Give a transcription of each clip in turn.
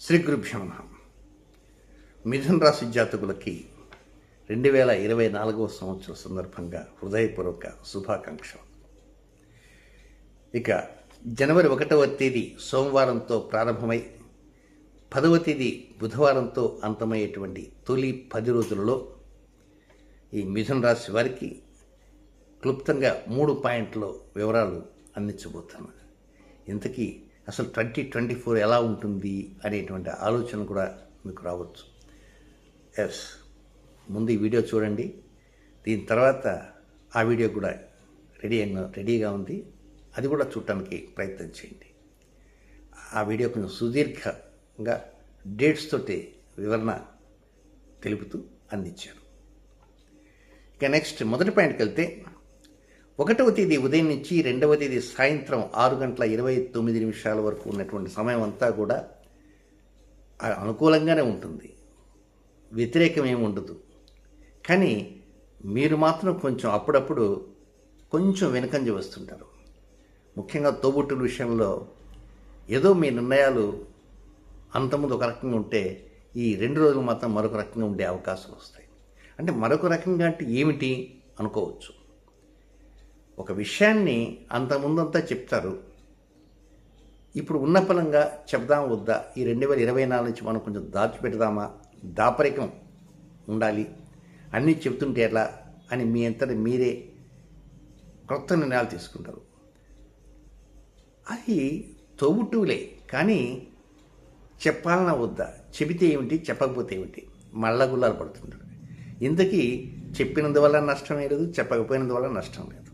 శ్రీ గురుభ్యో నమః. మిథున రాశి జాతకులకి రెండు వేల ఇరవై నాలుగవ సంవత్సరం సందర్భంగా హృదయపూర్వక శుభాకాంక్షలు. ఇక జనవరి ఒకటవ తేదీ సోమవారంతో ప్రారంభమై పదవ తేదీ బుధవారంతో అంతమయ్యేటువంటి తొలి పది రోజులలో ఈ మిథున రాశి వారికి క్లుప్తంగా మూడు పాయింట్లో వివరాలు అందించబోతున్నాను. ఇంతకీ అసలు ట్వంటీ ట్వంటీ ఫోర్ ఎలా ఉంటుంది అనేటువంటి ఆలోచన కూడా మీకు రావచ్చు. ఎస్ ముందు ఈ వీడియో చూడండి. దీని తర్వాత ఆ వీడియో కూడా రెడీ అయిన రెడీగా ఉంది. అది కూడా చూడటానికి ప్రయత్నం చేయండి. ఆ వీడియో కొంచెం సుదీర్ఘంగా డేట్స్ తోటి వివరణ తెలుపుతూ అందించాను. ఇక నెక్స్ట్ మొదటి పాయింట్కి వెళ్తే ఒకటవ తేదీ ఉదయం నుంచి రెండవ తేదీ సాయంత్రం ఆరు గంటల ఇరవై తొమ్మిది నిమిషాల వరకు ఉన్నటువంటి సమయం అంతా కూడా అనుకూలంగానే ఉంటుంది. వ్యతిరేకం ఏమి ఉండదు. కానీ మీరు మాత్రం కొంచెం అప్పుడప్పుడు కొంచెం వెనుకంజ వస్తుంటారు. ముఖ్యంగా తోబుట్టుల విషయంలో ఏదో మీ నిర్ణయాలు అంతకుముందు ఒక రకంగా ఉంటే ఈ రెండు రోజులు మాత్రం మరొక రకంగా ఉండే అవకాశాలు వస్తాయి. అంటే మరొక రకంగా అంటే ఏమిటి అనుకోవచ్చు. ఒక విషయాన్ని అంతకుముందంతా చెప్తారు. ఇప్పుడు ఉన్న ఫలంగా చెప్దాం వద్దా? ఈ రెండు వేల ఇరవై నాలుగు నుంచి మనం కొంచెం దాచిపెడదామా? దాపరికం ఉండాలి. అన్నీ చెప్తుంటే ఎలా అని మీ అంతటి మీరే కొత్త నిర్ణయాలు తీసుకుంటారు. అది తోబుట్టువులే కానీ చెప్పాలన్నా వద్దా? చెబితే ఏమిటి? చెప్పకపోతే ఏమిటి? మళ్ళగుల్లాలు పడుతుంటారు. ఇంతకీ చెప్పినందువల్ల నష్టం లేదు చెప్పకపోయినందువల్ల నష్టం లేదు.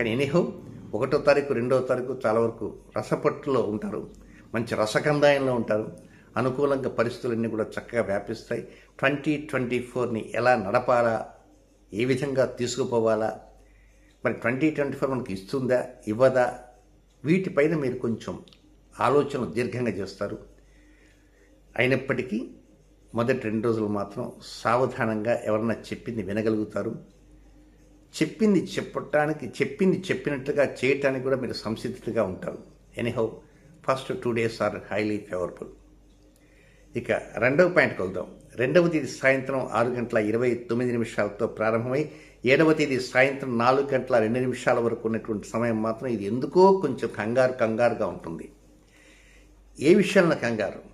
కానీ ఎనీహో ఒకటో తారీఖు రెండో తారీఖు చాలా వరకు రసపట్టులో ఉంటారు. మంచి రసకందాయంలో ఉంటారు. అనుకూలంగా పరిస్థితులన్నీ కూడా చక్కగా వ్యాపిస్తాయి. ట్వంటీ ట్వంటీ ఫోర్ని ఎలా నడపాలా? ఏ విధంగా తీసుకుపోవాలా? మరి ట్వంటీ ట్వంటీ ఫోర్ మనకి ఇస్తుందా? ఇవ్వదా? వీటిపైన మీరు కొంచెం ఆలోచన దీర్ఘంగా చేస్తారు. అయినప్పటికీ మొదటి రెండు రోజులు మాత్రం సావధానంగా ఎవరన్నా చెప్పింది వినగలుగుతారు. చెప్పింది చెప్పటానికి చెప్పింది చెప్పినట్టుగా చేయటానికి కూడా మీరు సంసిద్ధులుగా ఉంటారు. Anyhow first two days are highly favourable ఇక రెండవ పాయింట్కి వెళ్దాం. రెండవ తేదీ సాయంత్రం ఆరు గంటల ఇరవై తొమ్మిది నిమిషాలతో ప్రారంభమై ఏడవ తేదీ సాయంత్రం నాలుగు గంటల రెండు నిమిషాల వరకు ఉన్నటువంటి సమయం మాత్రం ఇది ఎందుకో కొంచెం కంగారు కంగారుగా ఉంటుంది. ఏ విషయంలో కంగారు?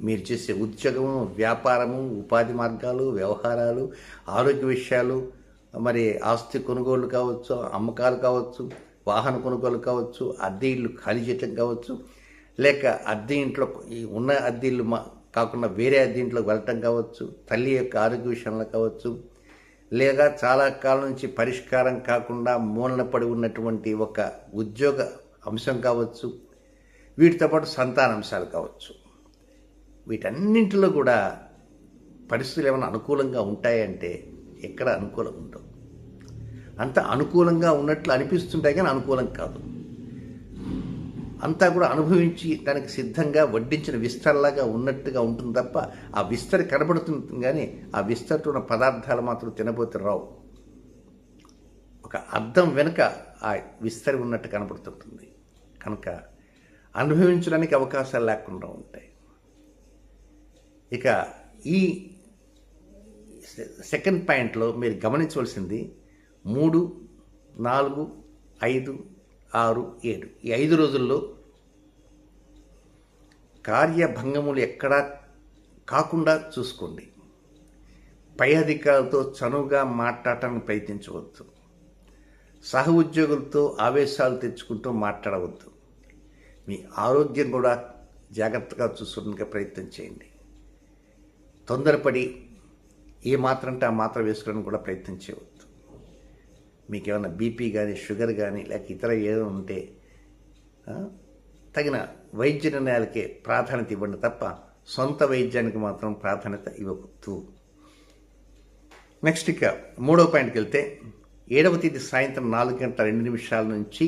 మీరు చేసే ఉద్యోగము వ్యాపారము ఉపాధి మార్గాలు వ్యవహారాలు ఆరోగ్య విషయాలు మరి ఆస్తి కొనుగోలు కావచ్చు అమ్మకాలు కావచ్చు వాహన కొనుగోలు కావచ్చు అద్దె ఇల్లు ఖాళీ చేయటం కావచ్చు. లేక అద్దె ఇంట్లో ఉన్న అద్దె ఇల్లు మా కాకుండా వేరే అద్దె ఇంట్లోకి వెళ్ళటం కావచ్చు తల్లి యొక్క ఆరోగ్య విషయంలో కావచ్చు. లేదా చాలా కాలం నుంచి పరిష్కారం కాకుండా మూలన పడి ఉన్నటువంటి ఒక ఉద్యోగ అంశం కావచ్చు వీటితో పాటు సంతాన అంశాలు కావచ్చు. వీటన్నింటిలో కూడా పరిస్థితులు ఏమైనా అనుకూలంగా ఉంటాయంటే ఎక్కడ అనుకూలం ఉండవు. అంత అనుకూలంగా ఉన్నట్లు అనిపిస్తుంటాయి కానీ అనుకూలం కాదు. అంతా కూడా అనుభవించి దానికి సిద్ధంగా వడ్డించిన విస్తరలాగా ఉన్నట్టుగా ఉంటుంది తప్ప ఆ విస్తరి కనబడుతుంది కానీ ఆ విస్తరితో ఉన్న పదార్థాలు మాత్రం తినబోతే రావు. ఒక అర్థం వెనుక ఆ విస్తరి ఉన్నట్టు కనబడుతుంటుంది. కనుక అనుభవించడానికి అవకాశాలు లేకుండా ఉంటాయి. ఇక ఈ సెకండ్ పాయింట్లో మీరు గమనించవలసింది మూడు నాలుగు ఐదు ఆరు ఏడు. ఈ ఐదు రోజుల్లో కార్యభంగములు ఎక్కడా కాకుండా చూసుకోండి. పై అధికారులతో చనువుగా మాట్లాడటానికి ప్రయత్నించవద్దు. సహ ఉద్యోగులతో ఆవేశాలు తెచ్చుకుంటూ మాట్లాడవద్దు. మీ ఆరోగ్యం కూడా జాగ్రత్తగా చూసుకోవడానికి ప్రయత్నం చేయండి. తొందరపడి ఏ మాత్రం అంటే ఆ మాత్ర వేసుకోవడానికి కూడా ప్రయత్నం చేయవద్దు. మీకు ఏమైనా బీపీ కానీ షుగర్ కానీ లేక ఇతర ఏదైనా ఉంటే తగిన వైద్య నిర్ణయాలకే ప్రాధాన్యత ఇవ్వండి తప్ప సొంత వైద్యానికి మాత్రం ప్రాధాన్యత ఇవ్వద్దు నెక్స్ట్ ఇక మూడవ పాయింట్కి వెళ్తే ఏడవ తేదీ సాయంత్రం నాలుగు గంటల రెండు నిమిషాల నుంచి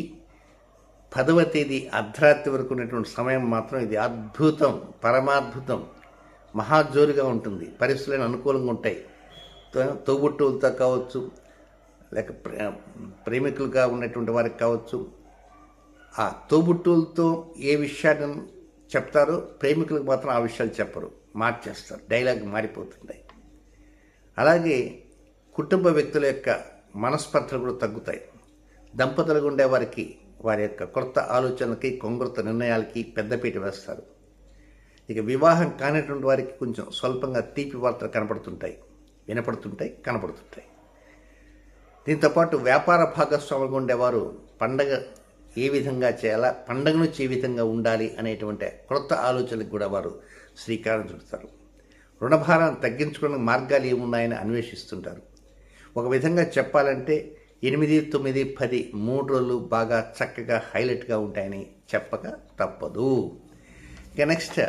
పదవ తేదీ అర్ధరాత్రి వరకు ఉన్నటువంటి సమయం మాత్రం ఇది అద్భుతం పరమాద్భుతం మహాజోరుగా ఉంటుంది. పరిస్థితులను అనుకూలంగా ఉంటాయి. తోబుట్టువులతో కావచ్చు లేక ప్రేమికులుగా ఉన్నటువంటి వారికి కావచ్చు ఆ తోబుట్టులతో ఏ విషయాన్ని చెప్తారో ప్రేమికులకు మాత్రం ఆ విషయాలు చెప్పరు మార్చేస్తారు డైలాగ్ మారిపోతుంటాయి. అలాగే కుటుంబ వ్యక్తుల యొక్క మనస్పర్ధలు కూడా తగ్గుతాయి. దంపతులుగా ఉండే వారికి వారి యొక్క కొత్త ఆలోచనలకి కొంగ్రత నిర్ణయాలకి పెద్దపీట వేస్తారు. ఇక వివాహం కానిటువంటి వారికి కొంచెం స్వల్పంగా తీపి వార్తలు కనపడుతుంటాయి వినపడుతుంటాయి కనపడుతుంటాయి. దీంతోపాటు వ్యాపార భాగస్వాములుగా ఉండేవారు. పండగ ఏ విధంగా చేయాలా పండగ నుంచి ఏ విధంగా ఉండాలి అనేటువంటి క్రొత్త ఆలోచనలకు కూడా వారు శ్రీకారం చుడతారు. రుణభారాన్ని తగ్గించుకోవడానికి మార్గాలు ఏమున్నాయని అన్వేషిస్తుంటారు. ఒక విధంగా చెప్పాలంటే ఎనిమిది తొమ్మిది పది మూడు రోజులు బాగా చక్కగా హైలైట్గా ఉంటాయని చెప్పక తప్పదు. ఇక నెక్స్ట్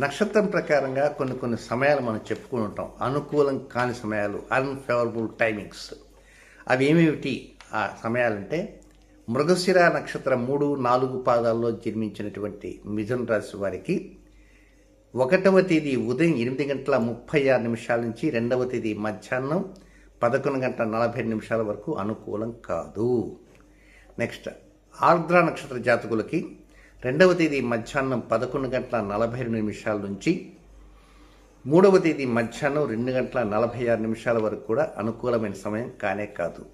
నక్షత్రం ప్రకారంగా కొన్ని కొన్ని సమయాలు మనం చెప్పుకుని ఉంటాం అనుకూలం కాని సమయాలు అన్ఫేవరబుల్ టైమింగ్స్. అవి ఏమేమిటి ఆ సమయాలంటే మృగశిర నక్షత్రం మూడు నాలుగు పాదాల్లో జన్మించినటువంటి మిథున రాశి వారికి ఒకటవ తేదీ ఉదయం ఎనిమిది గంటల ముప్పై ఆరు నిమిషాల నుంచి రెండవ తేదీ మధ్యాహ్నం పదకొండు గంటల నలభై నిమిషాల వరకు అనుకూలం కాదు. నెక్స్ట్ ఆర్ద్ర నక్షత్ర జాతకులకి రెండవ తేదీ మధ్యాహ్నం పదకొండు గంటల నలభై రెండు నిమిషాల నుంచి మూడవ తేదీ మధ్యాహ్నం రెండు గంటల నలభై ఆరు నిమిషాల వరకు కూడా అనుకూలమైన సమయం కానే కాదు.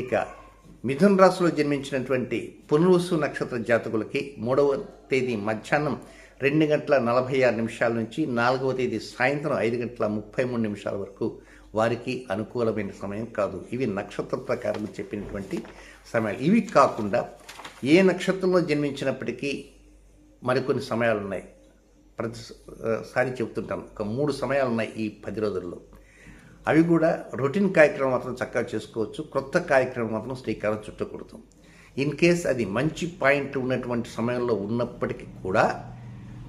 ఇక మిథున్ రాశిలో జన్మించినటువంటి పునరుసు నక్షత్ర జాతకులకి మూడవ తేదీ మధ్యాహ్నం రెండు గంటల నలభై ఆరు నిమిషాల నుంచి నాలుగవ తేదీ సాయంత్రం ఐదు గంటల ముప్పై మూడు నిమిషాల వరకు వారికి అనుకూలమైన సమయం కాదు. ఇవి నక్షత్ర ప్రకారం చెప్పినటువంటి సమయాలు. ఇవి కాకుండా ఏ నక్షత్రంలో జన్మించినప్పటికీ మరికొన్ని సమయాలు ఉన్నాయి. ప్రతిసారి చెబుతుంటాను ఒక మూడు సమయాలు ఉన్నాయి ఈ పది రోజుల్లో. అవి కూడా రొటీన్ కార్యక్రమం మాత్రం చక్కగా చేసుకోవచ్చు. క్రొత్త కార్యక్రమం మాత్రం శ్రీకారం చుట్టకూడదు. ఇన్ కేస్ అది మంచి పాయింట్ ఉన్నటువంటి సమయంలో ఉన్నప్పటికీ కూడా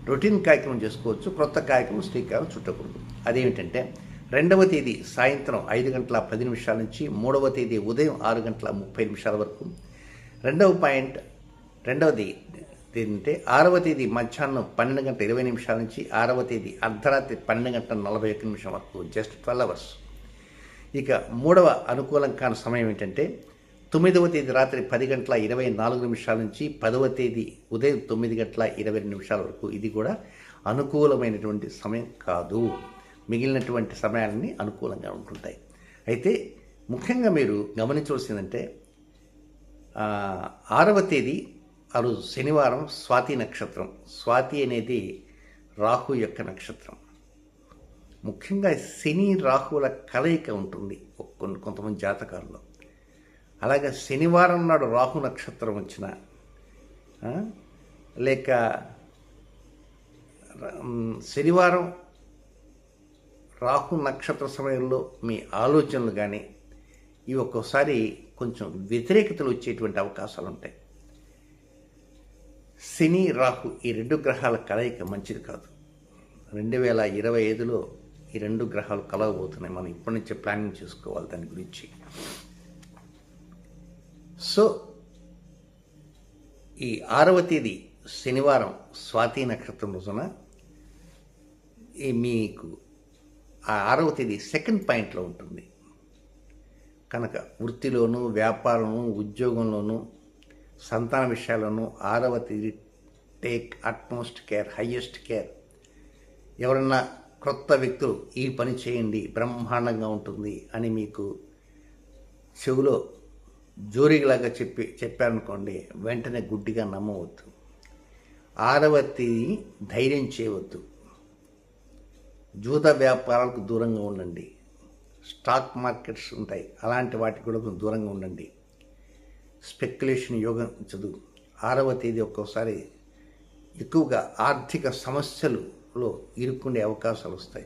రొటీన్ కార్యక్రమం చేసుకోవచ్చు. క్రొత్త కార్యక్రమం శ్రీకారం చుట్టకూడదు. అదేమిటంటే రెండవ తేదీ సాయంత్రం ఐదు గంటల పది నిమిషాల నుంచి మూడవ తేదీ ఉదయం ఆరు గంటల ముప్పై నిమిషాల వరకు. రెండవ పాయింట్ రెండవది ఏంటంటే ఆరవ తేదీ మధ్యాహ్నం పన్నెండు గంటల ఇరవై నిమిషాల నుంచి ఆరవ తేదీ అర్ధరాత్రి పన్నెండు గంటల నలభై ఒక్క నిమిషం వరకు జస్ట్ ట్వెల్వ్ అవర్స్ ఇక మూడవ అనుకూలం కాని సమయం ఏంటంటే తొమ్మిదవ తేదీ రాత్రి పది గంటల ఇరవై నాలుగు నిమిషాల నుంచి పదవ తేదీ ఉదయం తొమ్మిది గంటల ఇరవై నిమిషాల వరకు ఇది కూడా అనుకూలమైనటువంటి సమయం కాదు. మిగిలినటువంటి సమయాలన్నీ అనుకూలంగా ఉంటుంటాయి. అయితే ముఖ్యంగా మీరు గమనించవలసిందంటే ఆరవ తేదీ ఆ రోజు శనివారం స్వాతి నక్షత్రం. స్వాతి అనేది రాహు యొక్క నక్షత్రం. ముఖ్యంగా శని రాహువుల కలయిక ఉంటుంది కొన్ని కొంతమంది జాతకాల్లో. అలాగే శనివారం నాడు రాహు నక్షత్రం వచ్చిన లేక శనివారం రాహు నక్షత్ర సమయంలో మీ ఆలోచనలు కానీ ఇవి ఒక్కోసారి కొంచెం వ్యతిరేకతలు వచ్చేటువంటి అవకాశాలు ఉంటాయి శని రాహు ఈ రెండు గ్రహాల కలయిక మంచిది కాదు. రెండు వేల ఇరవై ఐదులో ఈ రెండు గ్రహాలు కలవబోతున్నాయి. మనం ఇప్పటి నుంచే ప్లానింగ్ చేసుకోవాలి దాని గురించి. సో ఈ ఆరవ తేదీ శనివారం స్వాతి నక్షత్రం రోజున ఈ మీకు ఆ ఆరవ తేదీ సెకండ్ పాయింట్లో ఉంటుంది. కనుక వృత్తిలోను వ్యాపారంలోను ఉద్యోగంలోనూ సంతాన విషయాలను ఆరవ తేదీ take utmost care highest care. ఎవరన్నా క్రొత్త వ్యక్తులు ఈ పని చేయండి బ్రహ్మాండంగా ఉంటుంది అని మీకు చెవులో జోరీలాగా చెప్పి చెప్పారనుకోండి వెంటనే గుడ్డిగా నమ్మవద్దు. ఆరవ తేదీ ధైర్యం చేయవద్దు. జూత వ్యాపారాలకు దూరంగా ఉండండి. స్టాక్ మార్కెట్స్ ఉంటాయి అలాంటి వాటికి కూడా దూరంగా ఉండండి. స్పెక్యులేషన్ యోగం చదువు. ఆరవ తేదీ ఒక్కోసారి ఎక్కువగా ఆర్థిక సమస్యలులో ఇరుక్కుండే అవకాశాలు వస్తాయి.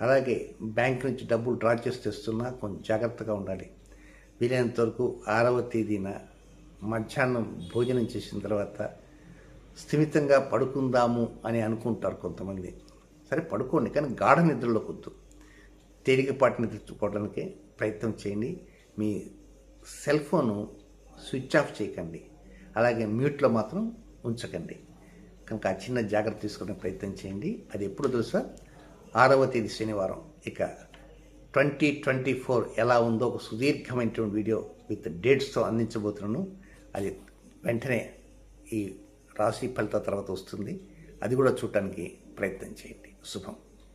అలాగే బ్యాంక్ నుంచి డబ్బులు డ్రా చేసి తెస్తున్నా కొంచెం జాగ్రత్తగా ఉండాలి. వీలైనంత వరకు ఆరవ తేదీన మధ్యాహ్నం భోజనం చేసిన తర్వాత స్థిమితంగా పడుకుందాము అని అనుకుంటారు కొంతమంది. సరే పడుకోండి కానీ గాఢ నిద్రలో కొద్దు తేలికపాటి నిద్ర తెచ్చుకోవడానికి ప్రయత్నం చేయండి. మీ సెల్ ఫోను స్విచ్ ఆఫ్ చేయకండి. అలాగే మ్యూట్లో మాత్రం ఉంచకండి. కనుక ఆ చిన్న జాగ్రత్త తీసుకునే ప్రయత్నం చేయండి. అది ఎప్పుడు తెలుసా? ఆరవ తేదీ శనివారం. ఇక ట్వంటీ ట్వంటీ ఫోర్ ఎలా ఉందో ఒక సుదీర్ఘమైనటువంటి వీడియో విత్ డేట్స్తో అందించబోతున్నాను. అది వెంటనే ఈ రాశి ఫలిత తర్వాత వస్తుంది. అది కూడా చూడటానికి ప్రయత్నం చేయండి. శుభం.